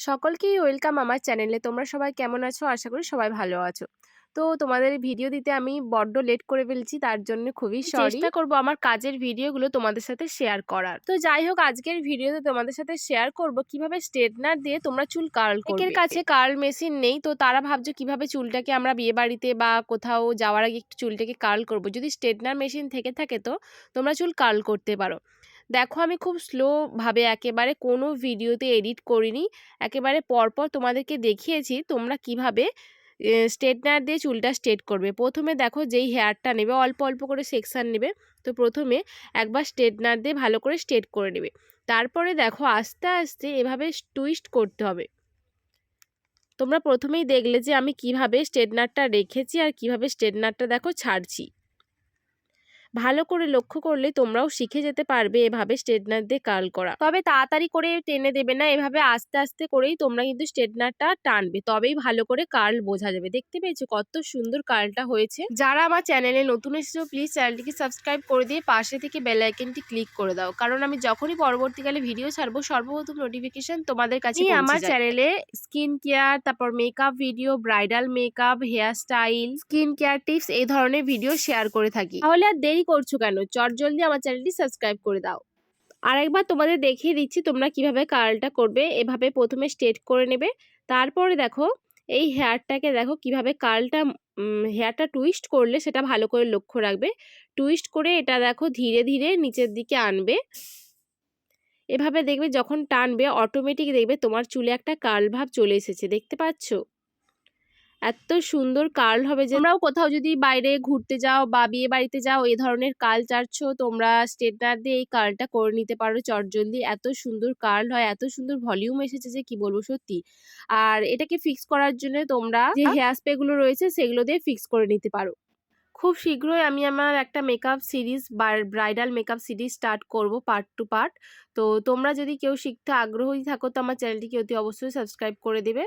সকলকেই ওয়েলকাম আমার চ্যানেলে। তোমরা সবাই কেমন আছো? আশা করি সবাই ভালো আছো। তো তোমাদের ভিডিও দিতে আমি বড্ড লেট করে ফেলছি তার জন্য খুবই চেষ্টা করব আমার কাজের ভিডিওগুলো তোমাদের সাথে শেয়ার করার। তো যাই হোক আজকের ভিডিওতে তোমাদের সাথে শেয়ার করব কীভাবে স্ট্রেটনার দিয়ে তোমরা চুল কার্ল করবে। এর কাছে কার্ল মেশিন নেই তো তারা ভাবছ কীভাবে চুলটাকে আমরা বিয়ে বাড়িতে বা কোথাও যাওয়ার আগে একটু চুলটাকে কার্ল করব। যদি স্ট্রেটনার মেশিন থেকে থাকে তো তোমরা চুল কার্ল করতে পারো। দেখো আমি খুব স্লোভাবে একেবারে কোনো ভিডিওতে এডিট করিনি। একেবারে পরপর তোমাদেরকে দেখিয়েছি তোমরা কীভাবে স্ট্রেটনার দিয়ে চুলটা স্ট্রেট করবে। প্রথমে দেখো যেই হেয়ারটা নেবে, অল্প অল্প করে সেকশান নেবে। তো প্রথমে একবার স্ট্রেটনার দিয়ে ভালো করে স্ট্রেট করে নেবে। তারপরে দেখো আস্তে আস্তে এভাবে টুইস্ট করতে হবে। তোমরা প্রথমেই দেখলে যে আমি কীভাবে স্ট্রেটনারটা রেখেছি আর কীভাবে স্ট্রেটনারটা দেখো ছাড়ছি। ভালো করে লক্ষ্য করলে তোমরাও শিখে যেতে পারবে। এভাবে স্ট্রেটনার দিয়ে কার্ল করা। তবে তাড়াতাড়ি করে টেনে দেবে না। এভাবে আস্তে আস্তে করেই তোমরা কিন্তু স্ট্রেটনারটা টানবে। তবেই ভালো করে কার্ল বোঝা যাবে। দেখতে পেয়েছ কত সুন্দর কার্লটা হয়েছে। যারা আমার চ্যানেলে নতুন এসেছ প্লিজ চ্যানেলটিকে সাবস্ক্রাইব করে দিয়ে পাশে থেকে বেল আইকনটি ক্লিক করে দাও। কারণ আমি যখনই পরবর্তীকালে ভিডিও ছাড়বো সর্বপ্রথম নোটিফিকেশন তোমাদের কাছে আমার চ্যানেলে স্কিন কেয়ার তারপর makeup video bridal makeup hair style skin care tips এই ধরনের ভিডিও শেয়ার করে থাকি। তাহলে আর দেরি করছ কেন? চট জলদি আমার চ্যানেলটি সাবস্ক্রাইব করে দাও। আরেকবার তোমাদের দেখিয়ে দিচ্ছি তোমরা কীভাবে কার্লটা করবে, এভাবে প্রথমে স্ট্রেট করে নেবে। তারপরে দেখো, এই হেয়ারটাকে দেখো কীভাবে কার্লটা হেয়ারটা টুইস্ট করলে সেটা ভালো করে লক্ষ্য রাখবে। টুইস্ট করে এটা দেখো ধীরে ধীরে নিচের দিকে আনবে। এভাবে দেখবে যখন টানবে, অটোমেটিক দেখবে তোমার চুলে একটা কার্ল ভাব চলে এসেছে, দেখতে পাচ্ছ? এত সুন্দর কার্ল হবে যে তোমরাও কোথাও যদি বাইরে ঘুরতে যাও বা বিয়ে বাড়িতে যাও এ ধরনের কার্ল চাচ্ছো তোমরা স্ট্রেটনার দিয়ে এই কার্লটা করে নিতে পারো চটজলদি। এত সুন্দর কার্ল হয় এত সুন্দর ভলিউম এসেছে যে কি বলব সত্যি। আর এটাকে ফিক্স করার জন্য তোমরা যে হেয়ার স্প্রে গুলো রয়েছে সেগুলো দিয়ে ফিক্স করে নিতে পারো। খুব শীঘ্রই আমি আমার একটা makeup series bridal makeup series start করব পার্ট টু পার্ট তো তোমরা যদি কেউ শিখতে আগ্রহী থাকো তো আমার চ্যানেলটিকে অতি অবশ্যই সাবস্ক্রাইব করে দেবে।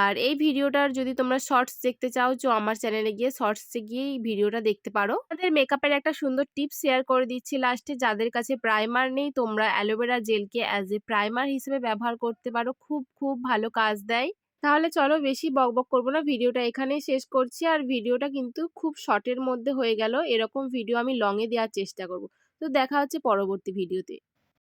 আর এই ভিডিওটার যদি তোমরা শর্টস দেখতে চাও তো আমার চ্যানেলে গিয়ে শর্টসে গিয়ে এই ভিডিওটা দেখতে পারো। আমাদের মেকআপের একটা সুন্দর টিপস শেয়ার করে দিচ্ছি লাস্টে যাদের কাছে প্রাইমার নেই তোমরা অ্যালোভেরা জেলকে অ্যাজ এ প্রাইমার হিসেবে ব্যবহার করতে পারো। খুব খুব ভালো কাজ দেয়। তাহলে চলো বেশি বকবক করব না, ভিডিওটা এখানেই শেষ করছি। আর ভিডিওটা কিন্তু খুব শর্টের মধ্যে হয়ে গেল, এরকম ভিডিও আমি লংয়ে দেওয়ার চেষ্টা করব। তো দেখা হচ্ছে পরবর্তী ভিডিওতে।